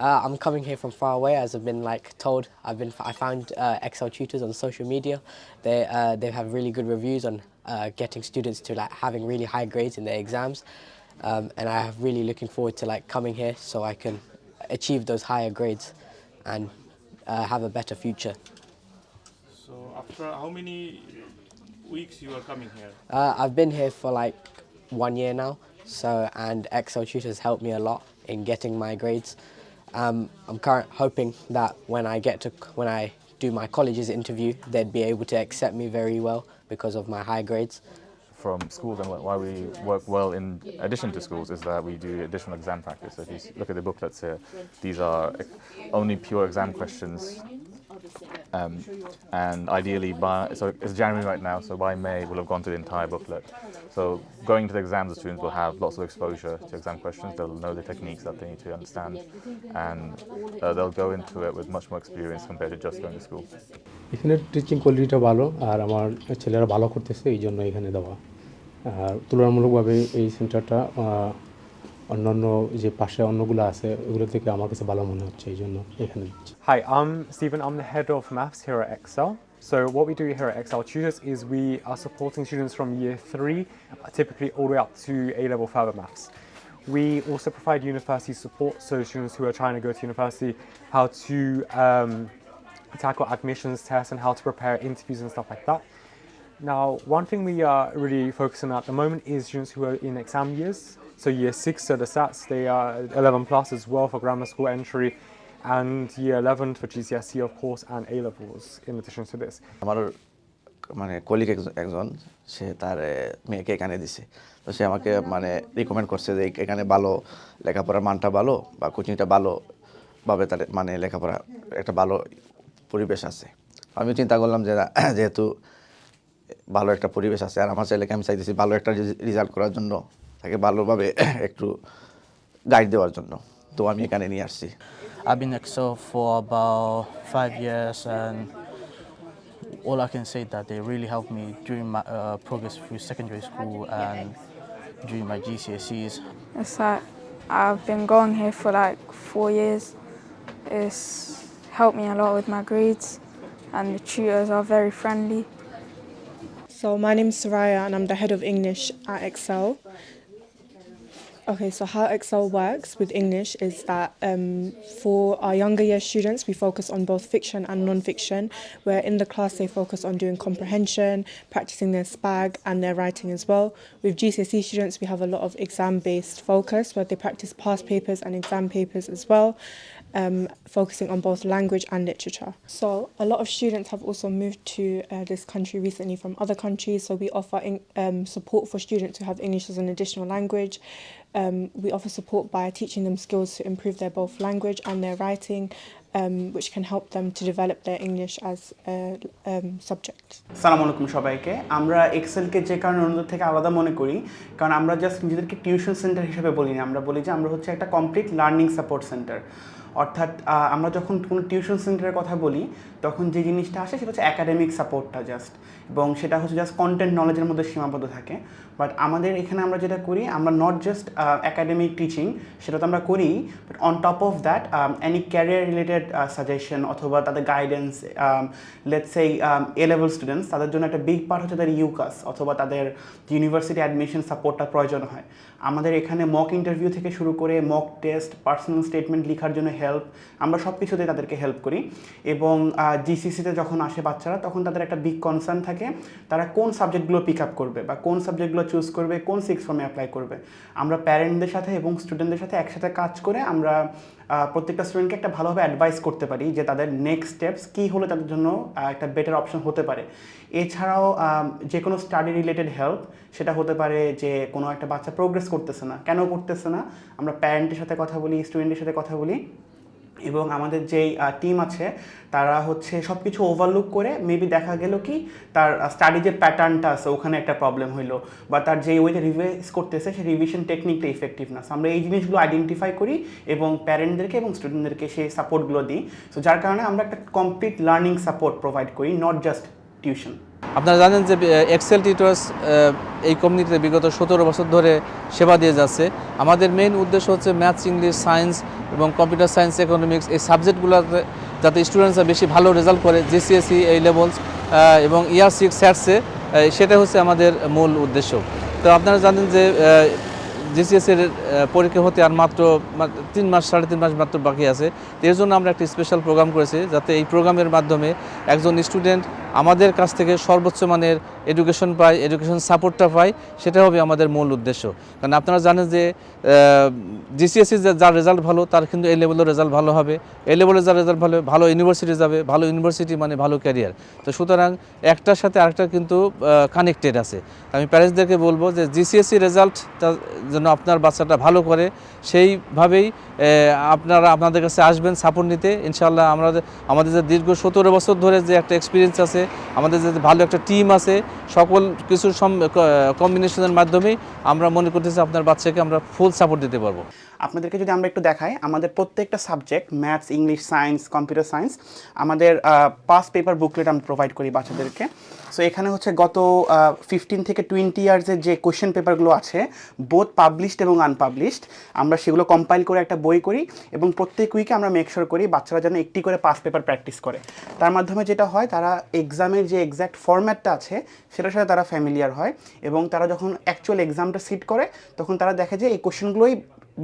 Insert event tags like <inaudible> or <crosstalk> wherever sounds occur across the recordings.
Uh, I'm coming here from far away, as I've been like told. I've been I found uh, Excel tutors on social media. They uh, they have really good reviews on uh, getting students to like having really high grades in their exams, um, and I am really looking forward to like coming here so I can achieve those higher grades and uh, have a better future. So after how many weeks you are coming here? Uh, I've been here for like one year now, so and Excel tutors helped me a lot in getting my grades. Um, I'm current hoping that when I get to when I do my college's interview, they'd be able to accept me very well because of my high grades. from schools and why we work well in addition to schools is that we do additional exam practice. So if you look at the booklets here, these are only pure exam questions. Um, and ideally by, so it's January right now, so by May we'll have gone through the entire booklet. So going to the exams, the students will have lots of exposure to exam questions. They'll know the techniques that they need to understand and uh, they'll go into it with much more experience compared to just going to school. এখানে teaching কোয়ালিটিটা ভালো আর আমার ছেলেরা ভালো করতেছে এই জন্য এখানে দেওয়া আর তুলনামূলকভাবে এই সেন্টারটা আহ, অন্যান্য যে পাশে অন্যগুলো আছে ওগুলো থেকে আমার কাছে ভালো মনে হচ্ছে এই জন্য এখানে দিচ্ছি Hi, I'm Stephen. I'm the head of maths here at Excel. So what we do here at Excel Tutors is we are supporting students from year three, typically all the way up to A-level further maths. We also provide university support, so students who are trying to go to university, how to um, tackle admissions tests and how to prepare interviews and stuff like that. Now, one thing we are really focusing on at the moment is students who are in exam years. So year six, so the SATs, they are 11 plus as well for grammar school entry, and year 11 for GCSE, E, of course, and A levels in addition to this. আমার মানে colleague একজন সে তার মেয়েকে এখানে দিছে তো সে আমাকে মানে রিকমেন্ড করছে যে এখানে ভালো লেখাপড়ার মানটা ভালো বা কোচিংটা ভালোভাবে তার মানে লেখাপড়া একটা ভালো পরিবেশ আছে আমি চিন্তা করলাম যে যেহেতু ভালো একটা পরিবেশ আছে আর আমার ছেলেকে আমি চাইতেছি ভালো একটা রেজাল্ট করার জন্য তাকে ভালোভাবে <coughs> একটু গাইড দেওয়ার জন্য তো আমি এখানে নিয়ে আসছি I've been Excel for about five years, and all I can say that they really helped me during my uh, progress through secondary school and during my GCSEs. It's like I've been going here for like four years. It's helped me a lot with my grades, and the tutors are very friendly. So my name is Soraya and I'm the head of English at Excel. Okay, so how Excel works with English is that um, for our younger year students, we focus on both fiction and non-fiction, where in the class they focus on doing comprehension, practicing their SPAG and their writing as well. With GCSE students, we have a lot of exam-based focus, where they practice past papers and exam papers as well um, focusing on both language and literature. So a lot of students have also moved to uh, this country recently from other countries. So we offer in, um, support for students who have English as an additional language. Um, we offer support by teaching them skills to improve their both language and their writing, um, which can help them to develop their English as a um, subject. সালাম আলাইকুম সবাইকে আমরা এক্সেলকে যে কারণে অন্যদের থেকে আলাদা মনে করি কারণ আমরা জাস্ট নিজেদেরকে টিউশন সেন্টার হিসেবে বলি না আমরা বলি যে আমরা হচ্ছে একটা কমপ্লিট লার্নিং সাপোর্ট সেন্টার অর্থাৎ আমরা যখন কোনো টিউশন সেন্টারের কথা বলি তখন যে জিনিসটা আসে সেটা হচ্ছে একাডেমিক সাপোর্টটা জাস্ট এবং সেটা হচ্ছে জাস্ট কন্টেন্ট নলেজের মধ্যে সীমাবদ্ধ থাকে। বাট আমাদের এখানে আমরা যেটা করি, আমরা নট জাস্ট একাডেমিক টিচিং সেটা তো আমরা করি but on top of that any career related suggestion অথবা তাদের গাইডেন্স লেটস সেই এ লেভেল স্টুডেন্টস তাদের জন্য একটা বিগ পার্ট হচ্ছে তাদের ইউকাস অথবা তাদের ইউনিভার্সিটি অ্যাডমিশন সাপোর্টটা প্রয়োজন হয়। আমাদের এখানে মক ইন্টারভিউ থেকে শুরু করে মক টেস্ট পার্সোনাল স্টেটমেন্ট লেখার জন্য হেল্প আমরা সব কিছুতেই তাদেরকে হেল্প করি। এবং জিসিসিতে যখন আসে বাচ্চারা, তখন তাদের একটা বিগ কনসার্ন থাকে, তারা কোন সাবজেক্টগুলো পিক আপ করবে বা কোন সাবজেক্টগুলো চুজ করবে, কোন সিক্স ফর্মে অ্যাপ্লাই করবে। আমরা প্যারেন্টদের সাথে এবং স্টুডেন্টদের সাথে একসাথে কাজ করে আমরা প্রত্যেকটা স্টুডেন্টকে একটা ভালোভাবে অ্যাডভাইস করতে পারি যে তাদের নেক্সট স্টেপস কী হলে তাদের জন্য একটা বেটার অপশন হতে পারে। এছাড়াও যে কোনো স্টাডি রিলেটেড হেল্প সেটা হতে পারে যে কোনো একটা বাচ্চা প্রোগ্রেস করতেছে না। কেন করতেছে না? আমরা প্যারেন্টের সাথে কথা বলি স্টুডেন্টের সাথে কথা বলি। এবং আমাদের যেই টিম আছে, তারা হচ্ছে সব কিছু ওভারলুক করে মেবি দেখা গেল কি, তার স্টাডি যে প্যাটার্নটা আছে, ওখানে একটা প্রবলেম হইল বা তার যে ওইটা রিভাইজ করতেছে, সেই রিভিশন টেকনিকটা ইফেক্টিভ না। আমরা এই জিনিসগুলো আইডেন্টিফাই করি এবং প্যারেন্টদেরকে এবং স্টুডেন্টদেরকে সেই সাপোর্টগুলো দিই। সো যার কারণে আমরা একটা কমপ্লিট লার্নিং সাপোর্ট প্রোভাইড করি নট জাস্ট টিউশন আপনারা জানেন যে এক্সেল টিটোয়ার্স এই কমিউনিটিতে বিগত সতেরো বছর ধরে সেবা দিয়ে যাচ্ছে। আমাদের মেইন উদ্দেশ্য হচ্ছে ম্যাথস ইংলিশ সায়েন্স এবং কম্পিউটার সায়েন্স ইকোনমিক্স এই সাবজেক্টগুলোতে যাতে স্টুডেন্টসরা বেশি ভালো রেজাল্ট করে জিসিএসসি এই লেভেলস এবং ইয়ার সিক্স স্যাটসে সেটা হচ্ছে আমাদের মূল উদ্দেশ্য। তো আপনারা জানেন যে জিসিএসের পরীক্ষা হতে আর মাত্র তিন মাস, সাড়ে তিন মাস মাত্র বাকি আছে। এর জন্য আমরা একটা স্পেশাল প্রোগ্রাম করেছি যাতে এই প্রোগ্রামের মাধ্যমে একজন স্টুডেন্ট আমাদের কাছ থেকে সর্বোচ্চ মানের এডুকেশন পায় এডুকেশন সাপোর্টটা পায়, সেটা হবে আমাদের মূল উদ্দেশ্য। কারণ আপনারা জানেন যে জিসিএসসি যার রেজাল্ট ভালো, তার কিন্তু এ লেভেলের রেজাল্ট ভালো হবে। এ লেভেলের যার রেজাল্ট ভালো ভালো ইউনিভার্সিটি যাবে, ভালো ইউনিভার্সিটি মানে ভালো ক্যারিয়ার তো সুতরাং একটার সাথে আরেকটা কিন্তু কানেক্টেড আছে। আমি প্যারেন্টসদেরকে বলব যে জিসিএসসি রেজাল্টটা যেন আপনার বাচ্চাটা ভালো করে সেইভাবেই আপনারা আপনাদের কাছে আসবেন সাপোর্ট নিতে। ইনশাল্লাহ আমরা আমাদের যে দীর্ঘ সতেরো বছর ধরে যে একটা এক্সপিরিয়েন্স আছে, আমাদের যে ভালো একটা টিম আছে, সকল কিছুর কম্বিনেশনের মাধ্যমেই আমরা মনে করতেছি আপনার বাচ্চাকে আমরা ফুল সাপোর্ট দিতে পারব। আপনাদেরকে যদি আমরা একটু দেখাই, আমাদের প্রত্যেকটা subject maths English science computer science আমাদের পাস পেপার বুকলেট আমরা প্রোভাইড করি বাচ্চাদেরকে। সো এখানে হচ্ছে গত ফিফটিন থেকে টোয়েন্টি ইয়ার্সের যে কোয়েশ্চেন পেপারগুলো আছে বোথ পাবলিশড এবং আনপাবলিশড আমরা সেগুলো কম্পাইল করে একটা বই করি এবং প্রত্যেক উইকে আমরা মেকশোর করি বাচ্চারা যেন একটি করে পাস পেপার প্র্যাকটিস করে। তার মাধ্যমে যেটা হয়, তারা এক্সামের যে এক্স্যাক্ট ফরম্যাটটা আছে, সেটার সাথে তারা ফ্যামিলিয়ার হয় এবং তারা যখন অ্যাকচুয়াল এক্সামটা সিট করে, তখন তারা দেখে যে এই কোশ্চেনগুলোই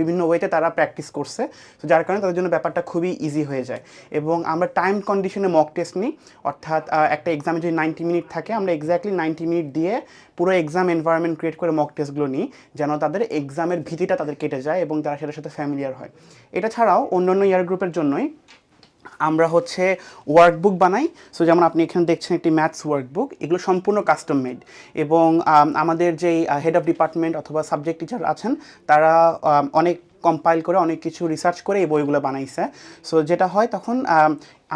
বিভিন্ন ওয়েতে তারা প্র্যাকটিস করছে। তো যার কারণে তাদের জন্য ব্যাপারটা খুবই ইজি হয়ে যায়। এবং আমরা টাইম কন্ডিশনে মক টেস্ট নিই। অর্থাৎ একটা এক্সামে যদি নাইনটি মিনিট থাকে, আমরা এক্স্যাক্টলি নাইনটি মিনিট দিয়ে পুরো এক্সাম এনভায়রনমেন্ট ক্রিয়েট করে মক টেস্টগুলো নিই, যেন তাদের এক্সামের ভীতিটা তাদের কেটে যায় এবং তারা সেটার সাথে ফ্যামিলিয়ার হয়। এটা ছাড়াও অন্যান্য ইয়ার গ্রুপের জন্যই আমরা হচ্ছে ওয়ার্কবুক বানাই। সো যেমন আপনি এখানে দেখছেন একটি ম্যাথস ওয়ার্কবুক এগুলো সম্পূর্ণ কাস্টম মেড এবং আমাদের যেই হেড অফ ডিপার্টমেন্ট অথবা সাবজেক্ট টিচার আছেন, তারা অনেক কম্পাইল করে অনেক কিছু রিসার্চ করে এই বইগুলো বানাইছে। সো যেটা হয় তখন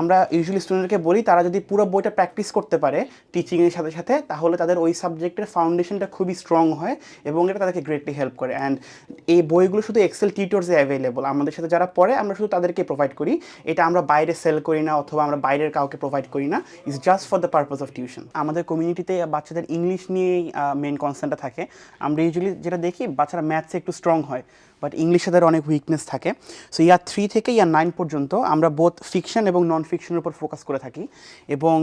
আমরা ইউজুয়ালি স্টুডেন্টকে বলি, তারা যদি পুরো বইটা প্র্যাকটিস করতে পারে টিচিংয়ের সাথে সাথে, তাহলে তাদের ওই সাবজেক্টের ফাউন্ডেশনটা খুবই স্ট্রং হয় এবং এটা তাদেরকে গ্রেটলি হেল্প করে। অ্যান্ড এই বইগুলো শুধু এক্সেল টিউটর্সে অ্যাভেলেবল আমাদের সাথে যারা পড়ে, আমরা শুধু তাদেরকে প্রোভাইড করি। এটা আমরা বাইরে সেল করি না অথবা আমরা বাইরের কাউকে প্রোভাইড করি না। It's just for the purpose of tuition আমাদের কমিউনিটিতে বাচ্চাদের ইংলিশ নিয়েই মেন কনসার্নটা থাকে। আমরা ইউজুয়ালি যেটা দেখি, বাচ্চারা ম্যাথসে একটু স্ট্রং হয়। বাট ইংলিশে তাদের অনেক উইকনেস থাকে। সো ইয়ার থ্রি থেকে ইয়ার নাইন পর্যন্ত আমরা বোথ ফিকশন এবং নন ফিকশনের উপর ফোকাস করে থাকি এবং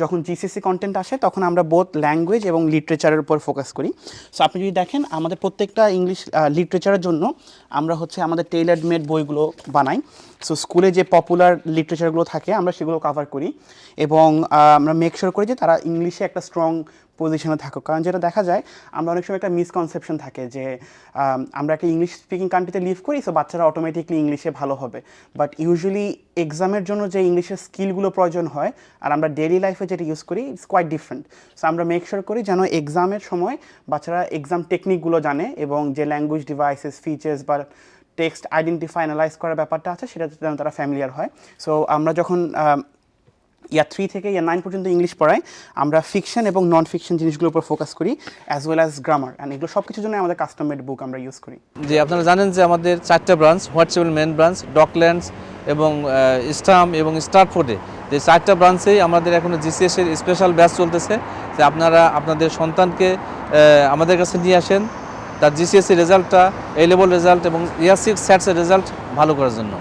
যখন জিসিসি কন্টেন্ট আসে, তখন আমরা বোথ ল্যাঙ্গুয়েজ এবং লিটারেচারের উপর ফোকাস করি। সো আপনি যদি দেখেন, আমাদের প্রত্যেকটা ইংলিশ লিটারেচারের জন্য আমরা হচ্ছে আমাদের টেইলার মেড বইগুলো বানাই। সো স্কুলে যে পপুলার লিটারেচারগুলো থাকে, আমরা সেগুলো কভার করি এবং আমরা মেক শিওর করি যে তারা ইংলিশে একটা স্ট্রং পজিশনে থাকুক। কারণ যেটা দেখা যায়, আমরা অনেক সময় একটা মিসকনসেপশন থাকে যে আমরা একটা ইংলিশ স্পিকিং কান্ট্রিতে লিভ করি সো বাচ্চারা অটোমেটিকলি ইংলিশে ভালো হবে। বাট ইউজুয়ালি এক্সামের জন্য যে ইংলিশের স্কিলগুলো প্রয়োজন হয়, আর আমরা ডেইলি লাইফে যেটা ইউজ করি ইটস কোয়াইট ডিফারেন্ট সো আমরা মেক শিওর করি যেন এক্সামের সময় বাচ্চারা এক্সাম টেকনিকগুলো জানে এবং যে ল্যাঙ্গুয়েজ ডিভাইসেস ফিচার্স বা টেক্সট আইডেন্টিফাই অ্যানালাইজ করার ব্যাপারটা আছে সেটা যেন তারা ফ্যামিলিয়ার হয়। সো আমরা যখন আম, ইয়া থ্রি থেকে ইয়া নাইন পর্যন্ত ইংলিশ পড়াই আমরা ফিকশন এবং নন ফিকশন জিনিসগুলোর উপর ফোকাস করি as well as grammar and এগুলো সব কিছুর জন্য আমাদের কাস্টমেড বুক আমরা ইউজ করি। যে আপনারা জানেন যে আমাদের চারটা ব্রাঞ্চ হোয়াটসঅ্যাপের মেন ব্রাঞ্চ ডকল্যান্ডস এবং স্টাম এবং স্টারফোর্ডে যে চারটা ব্রাঞ্চেই আমাদের এখন জিসিএস এর স্পেশাল ব্যাচ চলতেছে। যে আপনারা আপনাদের সন্তানকে আমাদের কাছে নিয়ে আসেন। তার জিসিএসসি রেজাল্টটা এ লেভেল রেজাল্ট এবং ইয়ার সিক্স স্যাটসের রেজাল্ট ভালো করার জন্য।